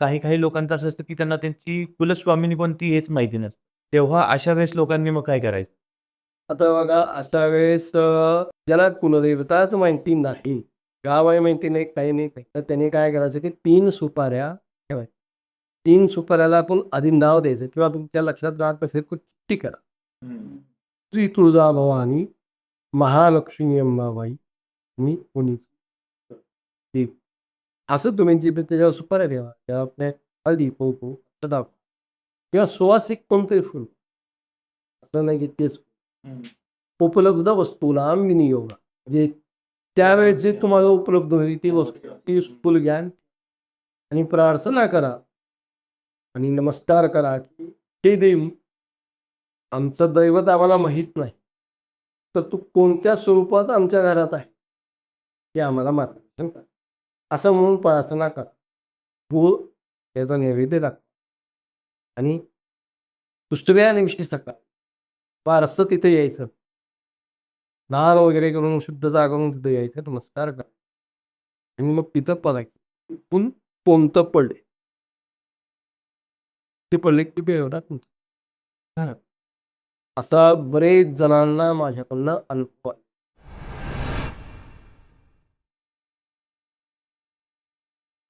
काही काही लोकांचं असं असतं की त्यांना त्यांची कुलस्वामिनी पण ती हेच माहिती नसतं. तेव्हा अशा वेळेस लोकांनी मग काय करायचं? आता बघा अशा वेळेस अ, ज्याला कुलदेवताच माहिती नाही गावही माहिती नाही काही नाही काही. तर त्याने काय करायचं की तीन सुपाऱ्या ठेवायच्या तीन सुपाऱ्याला आपण आधी नाव द्यायचं किंवा तुमच्या लक्षात राहत असेल चिठ्ठी करा. श्री तुळजा भवानी महालक्ष्मी अंबाबाई मी पुणेच. ती असं तुम्ही जी त्याच्यावर सुपाऱ्या ठेवा त्या आपल्या हळदी कुंकू सदा किंवा सुवासिक कोणतंही फुल. असं नाही की तेच उपलब्ध वस्तूला विनियोग जे त्यावेळेस जे तुम्हाला उपलब्ध होईल ती वस्तू ती फुल घ्या आणि प्रार्थना करा. आणि नमस्कार करा की हे देव आमचं दैवत आम्हाला माहीत नाही. तर तू कोणत्या स्वरूपात आमच्या घरात आहे हे आम्हाला मार्गदर्शन करा. असं म्हणून प्रार्थना कर. तू त्याचा नैवेद्य दाखवा. आणि दुसऱ्या दिवशी सकाळ पारसं तिथे यायचं. नार वगैरे करून शुद्धता करून तिथे यायचं. नमस्कार कर. आणि मग तिथं पडायचं. पण कोणतं पडले? ते पडले की बेवडा तुमचं. असा बरेच जणांना माझ्याकडनं अनुभव आहे.